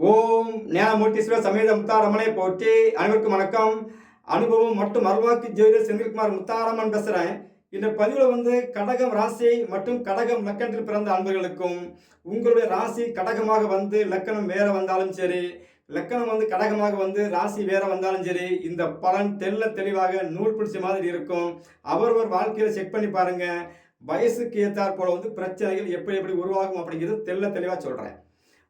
ஓம் ஞானமூர்த்தீஸ்வரர் சமேத முத்தாரம்மனை போற்றி அனைவருக்கும் வணக்கம். அனுபவம் மற்றும் அருள்வாக்கு ஜோதிடர் செந்தில்குமார் முத்தாரம்மன் பேசுகிறேன் இந்த பதிவில் வந்து கடகம் ராசி மற்றும் கடகம் லக்கணத்தில் பிறந்த அன்பர்களுக்கும் உங்களுடைய ராசி கடகமாக வந்து லக்கணம் வேற வந்தாலும் சரி லக்கணம் வந்து கடகமாக வந்து ராசி வேற வந்தாலும் சரி இந்த பலன் தெள்ள தெளிவாக நூல் பிடிச்ச மாதிரி இருக்கும். அவரவர் வாழ்க்கையில் செக் பண்ணி பாருங்க. வயசுக்கு ஏற்றாற் போல வந்து பிரச்சனைகள் எப்படி எப்படி உருவாகும் அப்படிங்கிறது தெல்ல தெளிவாக சொல்கிறேன்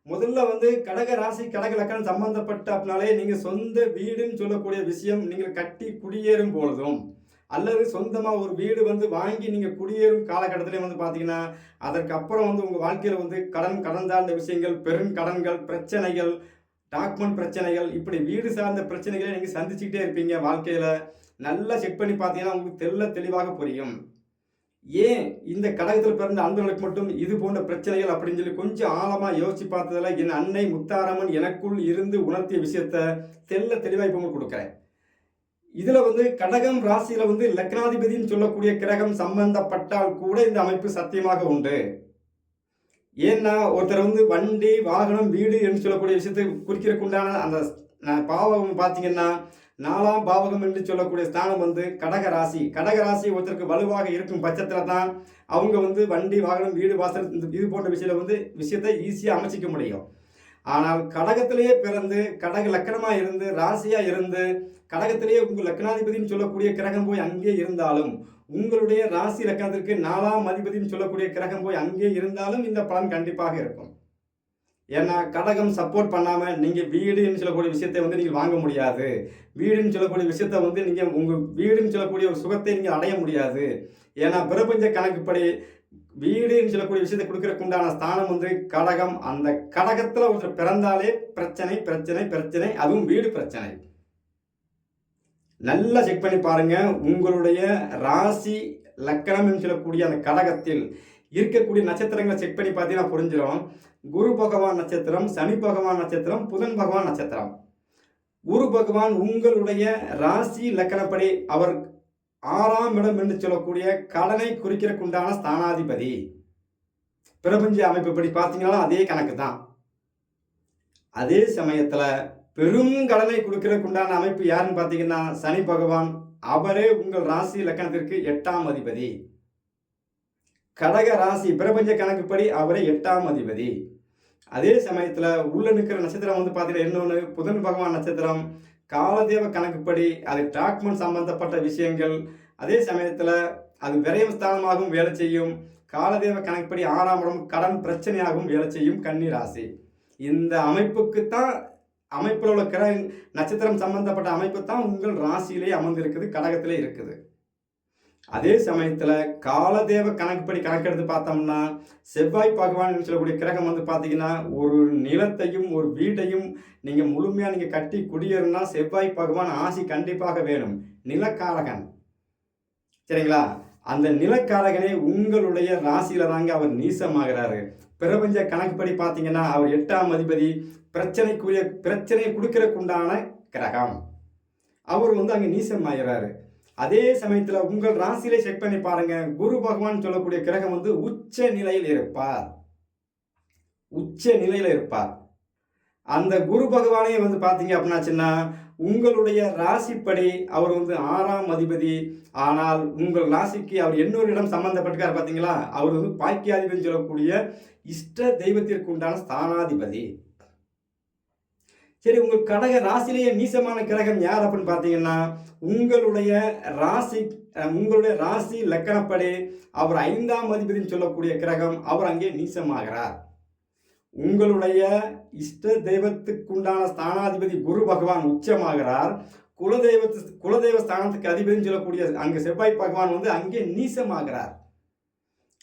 முதல்ல வந்து கடக ராசி கடக லக்கணம் சம்பந்தப்பட்ட அப்படின்னாலே நீங்கள் சொந்த வீடுன்னு சொல்லக்கூடிய விஷயம் நீங்கள் கட்டி குடியேறும் பொழுதும் அல்லது சொந்தமாக ஒரு வீடு வந்து வாங்கி நீங்கள் குடியேறும் காலகட்டத்திலே வந்து பார்த்தீங்கன்னா அதற்கப்புறம் வந்து உங்கள் வாழ்க்கையில் வந்து கடன் கடன் சார்ந்த விஷயங்கள் பெரும் கடன்கள் பிரச்சனைகள் டாக்குமெண்ட் பிரச்சனைகள் இப்படி வீடு சார்ந்த பிரச்சனைகளை நீங்கள் சந்திச்சுக்கிட்டே இருப்பீங்க வாழ்க்கையில். நல்லா செக் பண்ணி பார்த்தீங்கன்னா உங்களுக்கு தெள்ள தெளிவாக புரியும். ஏன் இந்த கடகத்தில் பிறந்த அன்பர்களுக்கு மட்டும் இது போன்ற பிரச்சனைகள் அப்படின்னு சொல்லி கொஞ்சம் ஆழமாக யோசிச்சு பார்த்ததில் என் அன்னை முத்தாரம்மன் எனக்குள் இருந்து உணர்த்திய விஷயத்த தெல்ல தெளிவாக இப்போ கொடுக்குறேன். இதில் வந்து கடகம் ராசியில் வந்து லக்னாதிபதினு சொல்லக்கூடிய கிரகம் சம்பந்தப்பட்டால் கூட இந்த அமைப்பு சத்தியமாக உண்டு. ஏன்னா ஒருத்தர் வந்து வண்டி வாகனம் வீடு என்று சொல்லக்கூடிய விஷயத்தை குறிக்கிறதுக்கு உண்டான அந்த பாவம் பார்த்தீங்கன்னா நாலாம் பாவகம் என்று சொல்லக்கூடிய ஸ்தானம் வந்து கடக ராசி. கடக ராசி ஒருத்தருக்கு வலுவாக இருக்கும் பட்சத்தில் தான் அவங்க வந்து வண்டி வாகனம் வீடு வாசல் இந்த இது போன்ற விஷயத்தில் வந்து விஷயத்தை ஈஸியாக அமைச்சிக்க முடியும். ஆனால் கடகத்திலேயே பிறந்து கடக லக்கணமாக இருந்து ராசியாக இருந்து கடகத்திலேயே உங்கள் லக்னாதிபதினு சொல்லக்கூடிய கிரகம் போய் அங்கே இருந்தாலும் உங்களுடைய ராசி லக்கணத்திற்கு நாலாம் அதிபதினு சொல்லக்கூடிய கிரகம் போய் அங்கே இருந்தாலும் இந்த பலன் கண்டிப்பாக இருக்கும். ஏன்னா கடகம் சப்போர்ட் பண்ணாமல் நீங்கள் வீடுன்னு சொல்லக்கூடிய விஷயத்தை வந்து நீங்கள் வாங்க முடியாது. வீடுன்னு சொல்லக்கூடிய விஷயத்தை வந்து நீங்கள் உங்கள் வீடுன்னு சொல்லக்கூடிய ஒரு சுகத்தை நீங்கள் அடைய முடியாது. ஏன்னா பிரபஞ்ச கணக்குப்படி வீடுன்னு சொல்லக்கூடிய விஷயத்தை கொடுக்குறக்குண்டான ஸ்தானம் வந்து கடகம். அந்த கடகத்தில் ஒருத்தர் பிறந்தாலே பிரச்சனை பிரச்சனை பிரச்சனை அதுவும் வீடு பிரச்சனை. நல்லா செக் பண்ணி பாருங்க. உங்களுடைய ராசி லக்கணம்னு சொல்லக்கூடிய அந்த கடகத்தில் இருக்கக்கூடிய நட்சத்திரங்களை செக் பண்ணி பார்த்தீங்கன்னா புரிஞ்சிடும் குரு பகவான் நட்சத்திரம் சனி பகவான் நட்சத்திரம் புதன் பகவான் நட்சத்திரம். குரு பகவான் உங்களுடைய ராசி லக்கணப்படி அவர் ஆறாம் இடம் என்று சொல்லக்கூடிய கடனை குறிக்கிறக்குண்டான ஸ்தானாதிபதி. பிரபஞ்ச அமைப்புப்படி பார்த்தீங்கன்னா அதே கணக்கு தான் அதே சமயத்தில் பெரும் கடனை கொடுக்கறதுக்குண்டான அமைப்பு யாருன்னு பார்த்தீங்கன்னா சனி பகவான். அவரே உங்கள் ராசி லக்கணத்திற்கு எட்டாம் அதிபதி. கடக ராசி பிரபஞ்ச கணக்குப்படி அவரே எட்டாம் அதிபதி. அதே சமயத்தில் உள்ளே நிற்கிற நட்சத்திரம் வந்து பார்த்தீங்கன்னா இன்னொன்று புதன் பகவான் நட்சத்திரம். காலதேவ கணக்குப்படி அது டாக்குமெண்ட் சம்பந்தப்பட்ட விஷயங்கள். அதே சமயத்தில் அது விரயம் ஸ்தானமாகவும் வேலை செய்யும். காலதேவ கணக்குப்படி ஆறாம் இடம் கடன் பிரச்சனையாகவும் வேலை செய்யும் கன்னி ராசி. இந்த அமைப்புக்கு தான் அமைப்பில் உள்ள கிர நட்சத்திரம் சம்பந்தப்பட்ட அமைப்பு தான் உங்கள் ராசியிலே அமர்ந்திருக்குது கடகத்திலே இருக்குது. அதே சமயத்தில் காலதேவ கணக்குப்படி கணக்கெடுத்து பார்த்தோம்னா செவ்வாய் பகவான் சொல்லக்கூடிய கிரகம் வந்து பார்த்தீங்கன்னா ஒரு நிலத்தையும் ஒரு வீட்டையும் நீங்கள் முழுமையாக நீங்கள் கட்டி குடியேறினா செவ்வாய் பகவான் ஆசி கண்டிப்பாக வேணும். நிலக்காரகன். சரிங்களா? அந்த நிலக்காரகனே உங்களுடைய ராசியில தாங்க அவர் நீசமாகிறாரு. பிரபஞ்ச கணக்குப்படி பார்த்தீங்கன்னா அவர் எட்டாம் அதிபதி பிரச்சனைக்குரிய பிரச்சனை கொடுக்கறதுக்குண்டான கிரகம். அவர் வந்து அங்கே நீசமாகிறாரு அதே சமயத்தில் உங்கள் ராசியிலே செக் பண்ணி பாருங்க. குரு பகவான் சொல்லக்கூடிய கிரகம் வந்து உச்ச நிலையில் இருப்பார். உச்ச நிலையில் இருப்பார். அந்த குரு பகவானே வந்து பார்த்தீங்க அப்படின்னாச்சுன்னா உங்களுடைய ராசிப்படி அவர் வந்து ஆறாம் அதிபதி. ஆனால் உங்கள் ராசிக்கு அவர் இன்னொரு இடம் சம்பந்தப்பட்டிருக்கார் பார்த்தீங்களா அவர் வந்து பாக்கியாதிபதி சொல்லக்கூடிய இஷ்ட தெய்வத்திற்கு உண்டான ஸ்தானாதிபதி. சரி உங்கள் கடக ராசிலேயே நீசமான கிரகம் யார் அப்படின்னு பார்த்தீங்கன்னா உங்களுடைய ராசி உங்களுடைய ராசி லக்கணப்படி அவர் ஐந்தாம் அதிபதினு சொல்லக்கூடிய கிரகம் அவர் அங்கே நீசமாகிறார் உங்களுடைய இஷ்ட தெய்வத்துக்குண்டான ஸ்தானாதிபதி குரு பகவான் உச்சமாகிறார். குலதெய்வத்து குலதெய்வ ஸ்தானத்துக்கு அதிபதினு சொல்லக்கூடிய அங்கே செவ்வாய் பகவான் வந்து அங்கே நீசமாகிறார்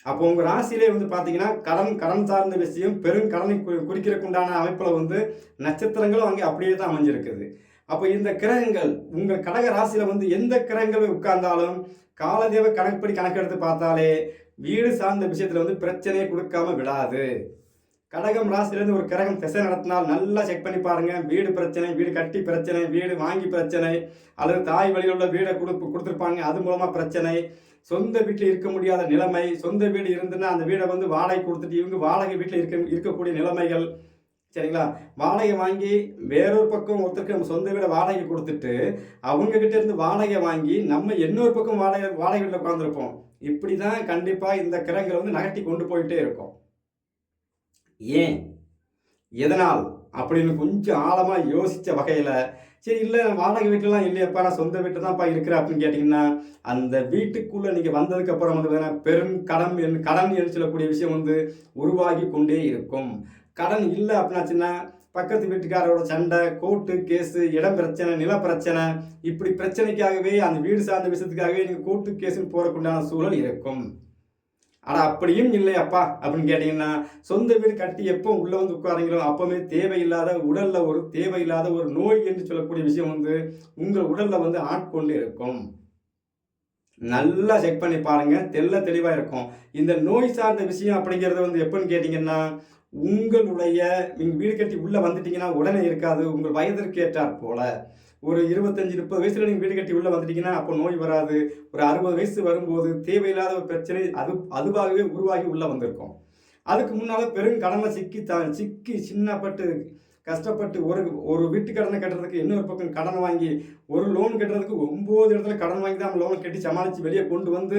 அப்போ உங்கள் ராசியிலே வந்து பார்த்தீங்கன்னா கடன் கடன் சார்ந்த விஷயம் பெரும் கடனை குறி- குறிக்கிறதுக்குண்டான அமைப்பில் வந்து நட்சத்திரங்களும் அங்கே அப்படியே தான் அமைஞ்சிருக்குது. அப்போ இந்த கிரகங்கள் உங்கள் கடக ராசியில் வந்து எந்த கிரகங்கள் உட்கார்ந்தாலும் காலதேவ கணக்குப்படி கணக்கெடுத்து பார்த்தாலே வீடு சார்ந்த விஷயத்தில் வந்து பிரச்சனையை கொடுக்காம விடாது. கடகம் ராசியிலேருந்து ஒரு கிரகம் திசை நடத்தினால் நல்லா செக் பண்ணி பாருங்க. வீடு பிரச்சனை வீடு கட்டி பிரச்சனை வீடு வாங்கி பிரச்சனை அல்லது தாய் வழியில் உள்ள வீடை கொடுப்பு கொடுத்துருப்பாங்க. அது மூலமாக பிரச்சனை. சொந்த வீட்டில் இருக்க முடியாத நிலைமை சொந்த வீடு இருந்துன்னா அந்த வீடை வந்து வாடகை கொடுத்துட்டு இவங்க வாடகை வீட்டில் இருக்க இருக்கக்கூடிய நிலைமைகள். சரிங்களா? வாடகை வாங்கி வேறொரு பக்கம் ஒருத்தருக்கு நம்ம சொந்த வீடை வாடகை கொடுத்துட்டு அவங்கக்கிட்ட இருந்து வாடகை வாங்கி நம்ம இன்னொரு பக்கம் வாடகை வாடகை வீட்டில் உட்காந்துருப்போம் இப்படி தான் கண்டிப்பாக இந்த கிரகங்களை வந்து நகர்த்தி கொண்டு போயிட்டே இருக்கும். ஏன்? எதனால்? அப்படின்னு கொஞ்சம் ஆழமாக யோசித்த வகையில் சரி இல்லை வாடகை வீட்டிலலாம் இல்லையப்பா நான் சொந்த வீட்டில் தான்ப்பா இருக்கிறேன் அப்படின்னு கேட்டிங்கன்னா அந்த வீட்டுக்குள்ளே நீங்கள் வந்ததுக்கப்புறம் வந்து பார்த்தீங்கன்னா பெரும் கடன் என் கடன் என்று சொல்லக்கூடிய விஷயம் வந்து உருவாகி கொண்டே இருக்கும். கடன் இல்லை அப்படின்னாச்சுன்னா பக்கத்து வீட்டுக்காரோட சண்டை கோர்ட்டு கேஸு இடம் பிரச்சனை நில பிரச்சனை இப்படி பிரச்சனைக்காகவே அந்த வீடு சார்ந்த விஷயத்துக்காகவே நீங்கள் கோர்ட்டு கேஸுன்னு போகிறக்குண்டான சூழல் இருக்கும். ஆனால் அப்படியும் இல்லையப்பா அப்படின்னு கேட்டிங்கன்னா சொந்த வீடு கட்டி எப்போ உள்ளே வந்து உட்காரீங்களோ அப்போவுமே தேவையில்லாத உடலில் ஒரு தேவையில்லாத ஒரு நோய் என்று சொல்லக்கூடிய விஷயம் வந்து உங்கள் உடலில் வந்து ஆட்கொண்டு இருக்கும். நல்லா செக் பண்ணி பாருங்கள் தெல்ல தெளிவாக இருக்கும். இந்த நோய் சார்ந்த விஷயம் அப்படிங்கிறது வந்து எப்போன்னு கேட்டிங்கன்னா உங்களுடைய நீங்கள் வீடு கட்டி உள்ளே வந்துட்டீங்கன்னா உடனே இருக்காது உங்கள் வயதிற்கு ஏற்றாற் போல. ஒரு இருபத்தஞ்சி முப்பது வயசுல நீங்கள் வீடு கட்டி உள்ளே வந்துட்டீங்கன்னா அப்போ நோய் வராது. ஒரு அறுபது வயசு வரும்போது தேவையில்லாத ஒரு பிரச்சனை அது அதுவாகவே உருவாகி உள்ளே வந்திருக்கும். அதுக்கு முன்னால் பெரும் கடனை சிக்கி தான் சிக்கி சின்னப்பட்டு கஷ்டப்பட்டு ஒரு ஒரு வீட்டு கடனை கட்டுறதுக்கு இன்னொரு பக்கம் கடன் வாங்கி ஒரு லோன் கட்டுறதுக்கு ஒம்பது இடத்துல கடன் வாங்கி தான் லோன் கட்டி சமாளித்து வெளியே கொண்டு வந்து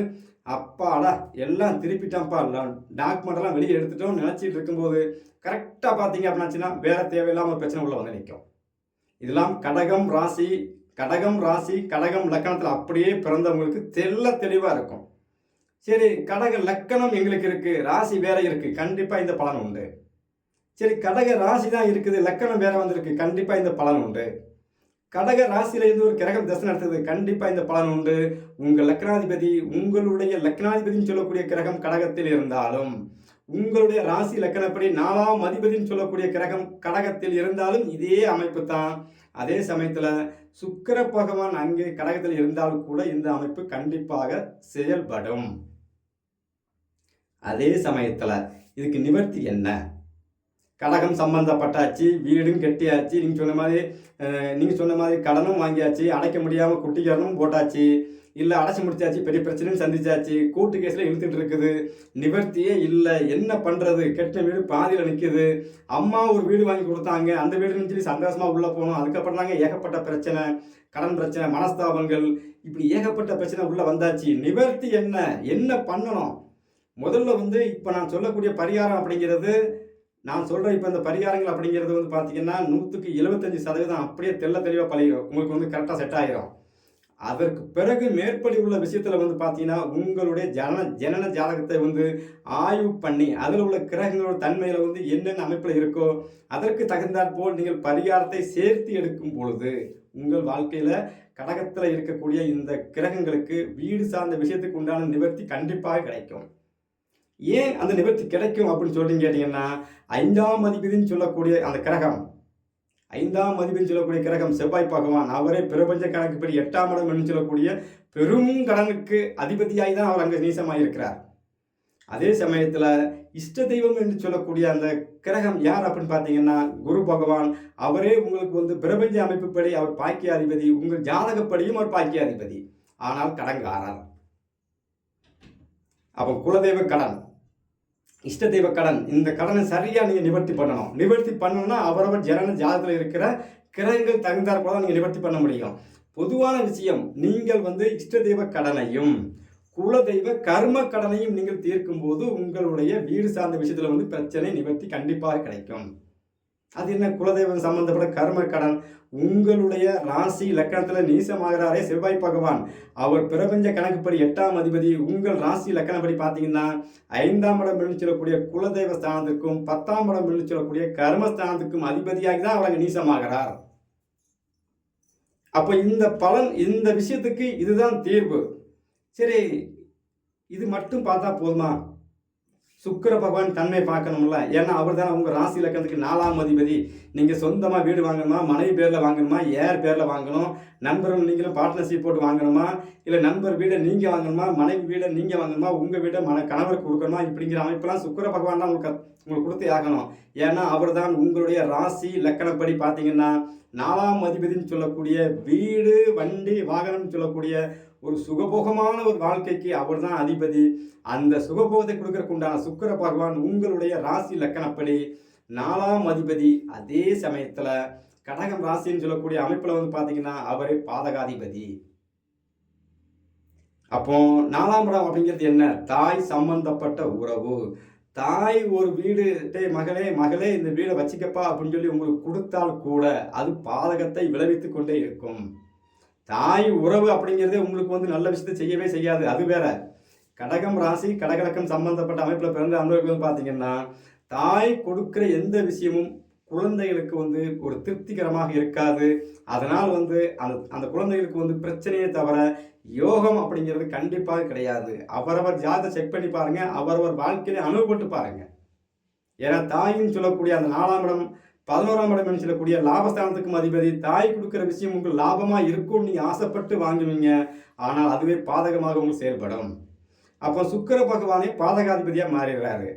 அப்பாடா எல்லாம் திருப்பிட்டான்ப்பா. டாக்குமெண்ட்லாம் வெளியே எடுத்துட்டோம் நினச்சிட்டு இருக்கும்போது கரெக்டாக பார்த்தீங்க அப்படின்னாச்சுன்னா வேறு தேவையில்லாமல் பிரச்சனை உள்ளே வந்து நிற்கும் இதெல்லாம் கடகம் ராசி கடகம் ராசி கடகம் லக்கணத்தில் அப்படியே பிறந்தவங்களுக்கு தெல்ல தெளிவாக இருக்கும். சரி கடக லக்கணம் எங்களுக்கு இருக்குது ராசி வேற இருக்குது கண்டிப்பாக இந்த பலன் உண்டு. சரி கடக ராசி தான் இருக்குது லக்கணம் வேற வந்திருக்கு கண்டிப்பாக இந்த பலன் உண்டு. கடக ராசியில இருந்து ஒரு கிரகம் தசை நடத்துறது கண்டிப்பாக இந்த பலன் உண்டு. உங்கள் லக்னாதிபதி உங்களுடைய லக்னாதிபதினு சொல்லக்கூடிய கிரகம் கடகத்தில் இருந்தாலும் உங்களுடைய ராசி லக்கணப்படி நாலாம் அதிபதினு சொல்லக்கூடிய கிரகம் கடகத்தில் இருந்தாலும் இதே அமைப்பு தான் அதே சமயத்தில் சுக்கர பகவான் அங்கே கடகத்தில் இருந்தாலும் கூட இந்த அமைப்பு கண்டிப்பாக செயல்படும். அதே சமயத்தில் இதுக்கு நிவர்த்தி என்ன? கடகம் சம்பந்தப்பட்டாச்சு வீடும் கெட்டியாச்சு நீங்கள் சொன்ன மாதிரி நீங்கள் சொன்ன மாதிரி கடனும் வாங்கியாச்சு அடைக்க முடியாமல் குட்டிக்கரனும் போட்டாச்சு. இல்லை அடைச்சி முடிச்சாச்சு பெரிய பிரச்சனையும் சந்திச்சாச்சு கூட்டு கேஸில் இழுத்துட்டு இருக்குது. நிவர்த்தியே இல்லை என்ன பண்ணுறது கெட்ட வீடு பாதியில் நிற்குது அம்மா ஒரு வீடு வாங்கி கொடுத்தாங்க. அந்த வீடுன்னு சொல்லி சந்தோஷமாக உள்ளே போகணும் அதுக்கப்புறம் தாங்க ஏகப்பட்ட பிரச்சனை கடன் பிரச்சனை மனஸ்தாபங்கள். இப்படி ஏகப்பட்ட பிரச்சனை உள்ளே வந்தாச்சு. நிவர்த்தி என்ன? என்ன பண்ணணும்? முதல்ல வந்து இப்போ நான் சொல்லக்கூடிய பரிகாரம் அப்படிங்கிறது நான் சொல்கிறேன் இப்போ இந்த பரிகாரங்கள் அப்படிங்கிறது வந்து பார்த்தீங்கன்னா நூற்றுக்கு எழுபத்தஞ்சி சதவீதம் அப்படியே தெல்ல தெளிவாக பழகிடும் உங்களுக்கு வந்து கரெக்டாக செட் ஆகிடும் அதற்கு பிறகு மேற்படி உள்ள விஷயத்தில் வந்து பார்த்தீங்கன்னா உங்களுடைய ஜன ஜனன ஜாதகத்தை வந்து ஆய்வு பண்ணி அதில் உள்ள கிரகங்களோட தன்மையில் வந்து என்னென்ன அமைப்பில் இருக்கோ அதற்கு தகுந்தாற்போல் நீங்கள் பரிகாரத்தை சேர்த்து எடுக்கும் பொழுது உங்கள் வாழ்க்கையில் கடகத்தில் இருக்கக்கூடிய இந்த கிரகங்களுக்கு வீடு சார்ந்த விஷயத்துக்கு உண்டான நிவர்த்தி கண்டிப்பாக கிடைக்கும். ஏன் அந்த நிவர்த்தி கிடைக்கும் அப்படின்னு சொல்லி கேட்டிங்கன்னா ஐந்தாம் அதிபதினு சொல்லக்கூடிய அந்த கிரகம் ஐந்தாம் மதிப்பில் சொல்லக்கூடிய கிரகம் செவ்வாய் பகவான். அவரே பிரபஞ்ச கணக்குப்படி எட்டாம் இடம் என்று சொல்லக்கூடிய பெரும் கடனுக்கு அதிபதியாகி தான் அவர் அங்கே நீசமாக இருக்கிறார் அதே சமயத்தில் இஷ்ட தெய்வம் என்று சொல்லக்கூடிய அந்த கிரகம் யார் அப்படின்னு பார்த்தீங்கன்னா குரு பகவான். அவரே உங்களுக்கு வந்து பிரபஞ்ச அமைப்புப்படி அவர் பாக்கியாதிபதி உங்கள் ஜாதகப்படியும் அவர் பாக்கியாதிபதி. ஆனால் கடங்காரார். அப்போ குலதெய்வ கடன். இஷ்ட தெய்வ கடன். இந்த கடனை சரியாக நீங்கள் நிவர்த்தி பண்ணணும். நிவர்த்தி பண்ணணும்னா அவரவர் ஜனன ஜாதத்தில் இருக்கிற கிரகங்கள் தகுந்தார் கூட நீங்கள் நிவர்த்தி பண்ண முடியும். பொதுவான விஷயம் நீங்கள் வந்து இஷ்ட தெய்வ கடனையும் குலதெய்வ கர்ம கடனையும் நீங்கள் தீர்க்கும் போது உங்களுடைய வீடு சார்ந்த விஷயத்தில் வந்து பிரச்சனை நிவர்த்தி கண்டிப்பாக கிடைக்கும். அது என்ன குலதெய்வம் சம்பந்தப்பட்ட கர்ம கடன்? உங்களுடைய ராசி லக்கணத்தில் நீசமாகிறாரே செவ்வாய் பகவான். அவர் பிரபஞ்ச கணக்குப்படி எட்டாம் அதிபதி. உங்கள் ராசி லக்கணப்படி பார்த்தீங்கன்னா ஐந்தாம் இடம் சொல்லக்கூடிய குலதெய்வ ஸ்தானத்துக்கும் பத்தாம் இடம் சொல்லக்கூடிய கர்மஸ்தானத்துக்கும் அதிபதியாகி தான் அவர் நீசமாகிறார். அப்போ இந்த பலன் இந்த விஷயத்துக்கு இதுதான் தீர்வு. சரி இது மட்டும் பார்த்தா போதுமா? சுக்கர பகவான் தன்மை பார்க்கணும்ல. ஏன்னா அவர் தானே உங்கள் ராசி இலக்கணத்துக்கு நாலாம் அதிபதி. நீங்கள் சொந்தமாக வீடு வாங்கணுமா மனைவி பேரில் வாங்கணுமா ஏர் பேரில் வாங்கணும் நண்பர்கள் நீங்களும் பார்ட்னர்ஷிப் போட்டு வாங்கணுமா இல்லை நண்பர் வீடை நீங்கள் வாங்கணுமா மனைவி வீடை நீங்கள் வாங்கணுமா உங்கள் வீடை மன கணவர் கொடுக்கணுமா இப்படிங்கிற அமைப்பெல்லாம் சுக்கர பகவான் தான் உங்களுக்கு உங்களுக்கு கொடுத்தே ஆகணும். ஏன்னா அவர் தான் உங்களுடைய ராசி லக்கணப்படி பார்த்தீங்கன்னா நாலாம் அதிபதினு சொல்லக்கூடிய வீடு வண்டி வாகனம்னு சொல்லக்கூடிய ஒரு சுகபோகமான ஒரு வாழ்க்கைக்கு அவர் தான் அதிபதி. அந்த சுகபோகத்தை கொடுக்கறக்கு உண்டான சுக்கர பகவான் உங்களுடைய ராசி லக்கணப்படி நாலாம் அதிபதி. அதே சமயத்தில் கடகம் ராசின்னு சொல்லக்கூடிய அமைப்பில் வந்து பார்த்தீங்கன்னா அவரே பாதகாதிபதி. அப்போ நாலாம் இடம் அப்படிங்கிறது என்ன? தாய் சம்பந்தப்பட்ட உறவு. தாய் ஒரு வீடு டே மகளே மகளே இந்த வீடை வச்சுக்கப்பா அப்படின்னு சொல்லி உங்களுக்கு கொடுத்தால் கூட அது பாதகத்தை விளைவித்து கொண்டே இருக்கும். தாய் உறவு அப்படிங்கிறதே உங்களுக்கு வந்து நல்ல விஷயத்தை செய்யவே செய்யாது. அது வேற. கடகம் ராசி கடகடக்கம் சம்பந்தப்பட்ட அமைப்பில் பிறந்த அன்பர்களுக்கு வந்து பார்த்தீங்கன்னா தாய் கொடுக்குற எந்த விஷயமும் குழந்தைகளுக்கு வந்து ஒரு திருப்திகரமாக இருக்காது. அதனால் வந்து அந்த அந்த குழந்தைகளுக்கு வந்து பிரச்சனையே தவிர யோகம் அப்படிங்கிறது கண்டிப்பாக கிடையாது. அவரவர் ஜாதை செக் பண்ணி பாருங்கள் அவரவர் வாழ்க்கையில அனுபவப்பட்டு பாருங்கள் ஏன்னா தாயின்னு சொல்லக்கூடிய அந்த நாலாம் இடம் பதினோராம் இடம் என்று சொல்லக்கூடிய லாபஸ்தானத்துக்கும் அதிபதி தாய் கொடுக்குற விஷயம் உங்களுக்கு லாபமாக இருக்கும்னு நீங்கள் ஆசைப்பட்டு வாங்குவீங்க. ஆனால் அதுவே பாதகமாக உங்களுக்கு செயல்படும். அப்போ சுக்கிர பகவானே பாதகாதிபதியாக மாறிடுறாரு.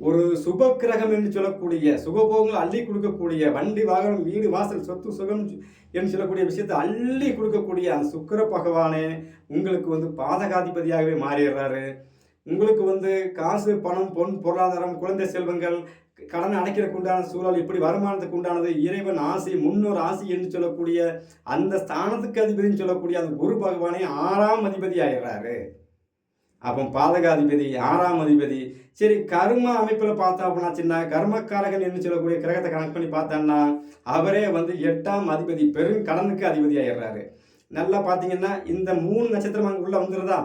ஒரு சுப கிரகம் என்று சொல்லக்கூடிய சுகபோகங்கள் அள்ளி கொடுக்கக்கூடிய வண்டி வாகனம் வீடு வாசல் சொத்து சுகம் என்று சொல்லக்கூடிய விஷயத்தை அள்ளி கொடுக்கக்கூடிய அந்த சுக்கிர பகவானே உங்களுக்கு வந்து பாதகாதிபதியாகவே மாறிடுறாரு. உங்களுக்கு வந்து காசு பணம் பொன் பொருளாதாரம் குழந்தை செல்வங்கள் கடன் அடைக்கிறதுக்கு உண்டான சூழல் இப்படி வருமானத்துக்கு உண்டானது இறைவன் ஆசை முன்னோர் ஆசை என்று சொல்லக்கூடிய அந்த ஸ்தானத்துக்கு அதிபதினு சொல்லக்கூடிய அந்த குரு பகவானே ஆறாம் அதிபதி ஆயிடுறாரு. அப்போ பாதகாதிபதி ஆறாம் அதிபதி. சரி கர்ம அமைப்பில் பார்த்தோம் சின்ன கர்மக்காரகன் என்று சொல்லக்கூடிய கிரகத்தை கணக்கு பண்ணி பார்த்தோம்னா அவரே வந்து எட்டாம் அதிபதி பெரும் கடனுக்கு அதிபதி ஆயிடுறாரு. நல்லா பார்த்தீங்கன்னா இந்த மூணு நட்சத்திரம் அங்கே உள்ள வந்துருதா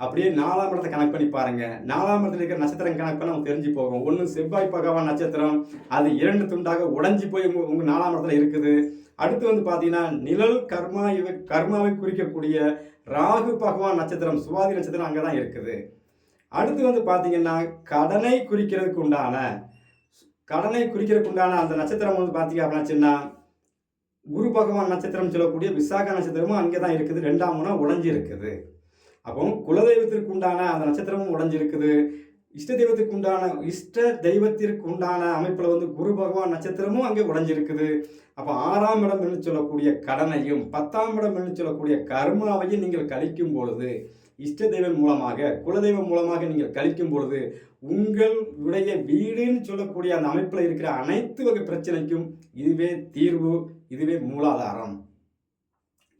அப்படியே நாலாம் இடத்தை கணக்கு பண்ணி பாருங்க. நாலாம் இடத்துல இருக்கிற நட்சத்திரம் கணக்கு பண்ண நமக்கு தெரிஞ்சு போகும். ஒன்று செவ்வாய் பகவான் நட்சத்திரம். அது இரண்டு துண்டாக உடஞ்சி போய் உங்க உங்க நாலாம் இடத்துல இருக்குது. அடுத்து வந்து பார்த்தீங்கன்னா நிழல் கர்மா இவ கர்மாவை குறிக்கக்கூடிய ராகு பகவான் நட்சத்திரம் சுவாதி நட்சத்திரம் அங்கே தான் இருக்குது. அடுத்து வந்து பார்த்தீங்கன்னா கடனை குறிக்கிறதுக்கு உண்டான கடனை குறிக்கிறதுக்கு உண்டான அந்த நட்சத்திரம் வந்து பார்த்தீங்க அப்படின்னாச்சுன்னா குரு பகவான் நட்சத்திரம் சொல்லக்கூடிய விசாக நட்சத்திரமும் அங்கே தான் இருக்குது. ரெண்டாம் முனா உடைஞ்சு இருக்குது அப்போ குலதெய்வத்திற்கு உண்டான அந்த நட்சத்திரமும் உடஞ்சிருக்குது. இஷ்ட தெய்வத்துக்கு உண்டான இஷ்ட தெய்வத்திற்கு உண்டான அமைப்பில் வந்து குரு பகவான் நட்சத்திரமும் அங்கே உடஞ்சிருக்குது. அப்போ ஆறாம் இடம் என்று சொல்லக்கூடிய கடனையும் பத்தாம் இடம் என்று சொல்லக்கூடிய கர்மாவையும் நீங்கள் கழிக்கும் பொழுது இஷ்ட தெய்வம் மூலமாக குலதெய்வம் மூலமாக நீங்கள் கழிக்கும் பொழுது உங்களுடைய வீடுன்னு சொல்லக்கூடிய அந்த அமைப்பில் இருக்கிற அனைத்து வகை பிரச்சனைக்கும் இதுவே தீர்வு இதுவே மூலாதாரம்.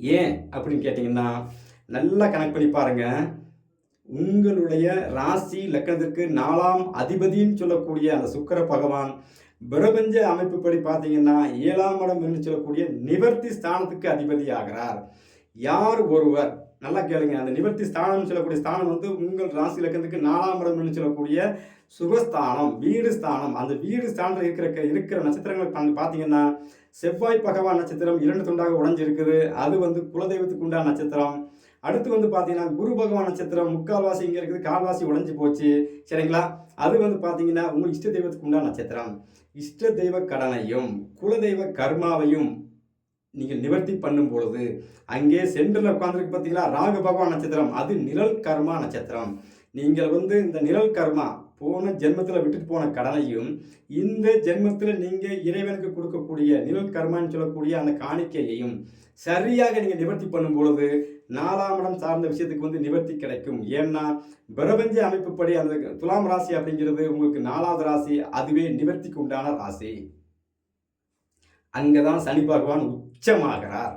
ஏன் அப்படின்னு கேட்டிங்கன்னா நல்லா கணக்கு பண்ணி பாருங்கள் உங்களுடைய ராசி லக்கணத்திற்கு நாலாம் அதிபதின்னு சொல்லக்கூடிய அந்த சுக்கர பகவான் பிரபஞ்ச அமைப்புப்படி பார்த்தீங்கன்னா ஏழாம் இடம் என்று சொல்லக்கூடிய நிவர்த்தி ஸ்தானத்துக்கு அதிபதி ஆகிறார். யார் ஒருவர்? நல்லா கேளுங்க. அந்த நிவர்த்தி ஸ்தானம் சொல்லக்கூடிய ஸ்தானம் வந்து உங்கள் ராசி லக்கணத்துக்கு நாலாம் இடம் என்று சொல்லக்கூடிய சுகஸ்தானம் வீடு ஸ்தானம். அந்த வீடு ஸ்தானத்தில் இருக்கிற இருக்கிற நட்சத்திரங்கள் பார்த்தீங்கன்னா செவ்வாய் பகவான் நட்சத்திரம் இரண்டு துண்டாக உடைஞ்சிருக்குது. அது வந்து குலதெய்வத்துக்கு உண்டான நட்சத்திரம். அடுத்து வந்து பார்த்தீங்கன்னா குரு பகவான் நட்சத்திரம் முக்கால்வாசி இங்கே இருக்குது கால்வாசி உடஞ்சி போச்சு. சரிங்களா? அது வந்து பார்த்தீங்கன்னா உங்கள் இஷ்ட தெய்வத்துக்கு உண்டான நட்சத்திரம். இஷ்ட தெய்வ கடனையும் குலதெய்வ கர்மாவையும் நீங்கள் நிவர்த்தி பண்ணும் பொழுது அங்கே சென்டரில் உட்காந்துருக்கு பார்த்தீங்களா ராகு பகவான் நட்சத்திரம். அது நிழல் கர்மா நட்சத்திரம். நீங்கள் வந்து இந்த நிழல் கர்மா போன ஜென்மத்தில் விட்டுட்டு போன கடனையும் இந்த ஜென்மத்தில் நீங்கள் இறைவனுக்கு கொடுக்கக்கூடிய நிழல் கர்மான்னு சொல்லக்கூடிய அந்த காணிக்கையையும் சரியாக நீங்கள் நிவர்த்தி பண்ணும் பொழுது நாலாம் இடம் சார்ந்த விஷயத்துக்கு வந்து நிவர்த்தி கிடைக்கும். ஏன்னா பிரபஞ்ச அமைப்புப்படி அந்த துலாம் ராசி அப்படிங்கிறது உங்களுக்கு நாலாவது ராசி அதுவே நிவர்த்திக்கு உண்டான ராசி. அங்கதான் சனி பகவான் உச்சமாகிறார்.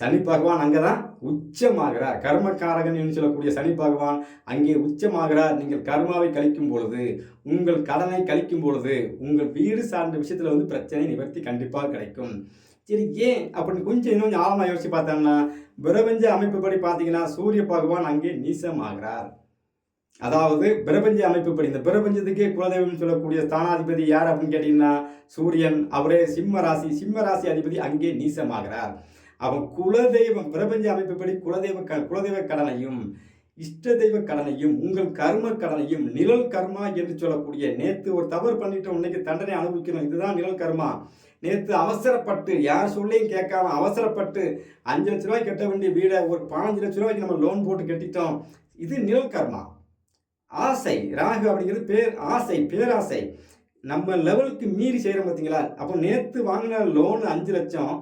சனி பகவான் அங்கதான் உச்சமாகிறார். கர்மக்காரகன் என்று சொல்லக்கூடிய சனி பகவான் அங்கே உச்சமாகிறார். நீங்கள் கர்மாவை கழிக்கும் பொழுது உங்கள் கடனை கழிக்கும் பொழுது உங்கள் வீடு சார்ந்த விஷயத்தில் வந்து பிரச்சனை நிவர்த்தி கண்டிப்பாக கிடைக்கும். சரி ஏன்? அப்படின்னு கொஞ்சம் இன்னும் கொஞ்சம் ஆழமாக யோசிச்சு பார்த்தோம்னா பிரபஞ்ச அமைப்புப்படி பார்த்தீங்கன்னா சூரிய பகவான் அங்கே நீசமாகிறார். அதாவது பிரபஞ்ச அமைப்புப்படி இந்த பிரபஞ்சத்துக்கே குலதெய்வம் சொல்லக்கூடிய ஸ்தானாதிபதி யார் அப்படின்னு கேட்டிங்கன்னா சூரியன் அவரே சிம்ம ராசி சிம்ம ராசி அதிபதி அங்கே நீசமாகிறார். அவன் குலதெய்வம் பிரபஞ்ச அமைப்புப்படி குலதெய்வ க குலதெய்வ கடனையும் இஷ்ட தெய்வ கடனையும் உங்கள் கர்ம கடனையும் நிழல் கர்மா என்று சொல்லக்கூடிய நேற்று ஒரு தவறு பண்ணிட்டோம். இன்னைக்கு தண்டனை அனுபவிக்கணும். இதுதான் நிழல் கர்மா. நேற்று அவசரப்பட்டு யார் சொல்லியும் கேட்காம அவசரப்பட்டு அஞ்சு லட்ச ரூபாய் கட்ட வேண்டிய வீடை ஒரு பாஞ்சு லட்ச ரூபாய்க்கு நம்ம லோன் போட்டு கட்டிட்டோம். இது நிழல் கர்மா. ஆசை ராகு அப்படிங்கிறது பேர் ஆசை பேராசை. நம்ம லெவலுக்கு மீறி செய்கிறோம் பார்த்தீங்களா அப்போ நேற்று வாங்கின லோன் அஞ்சு லட்சம்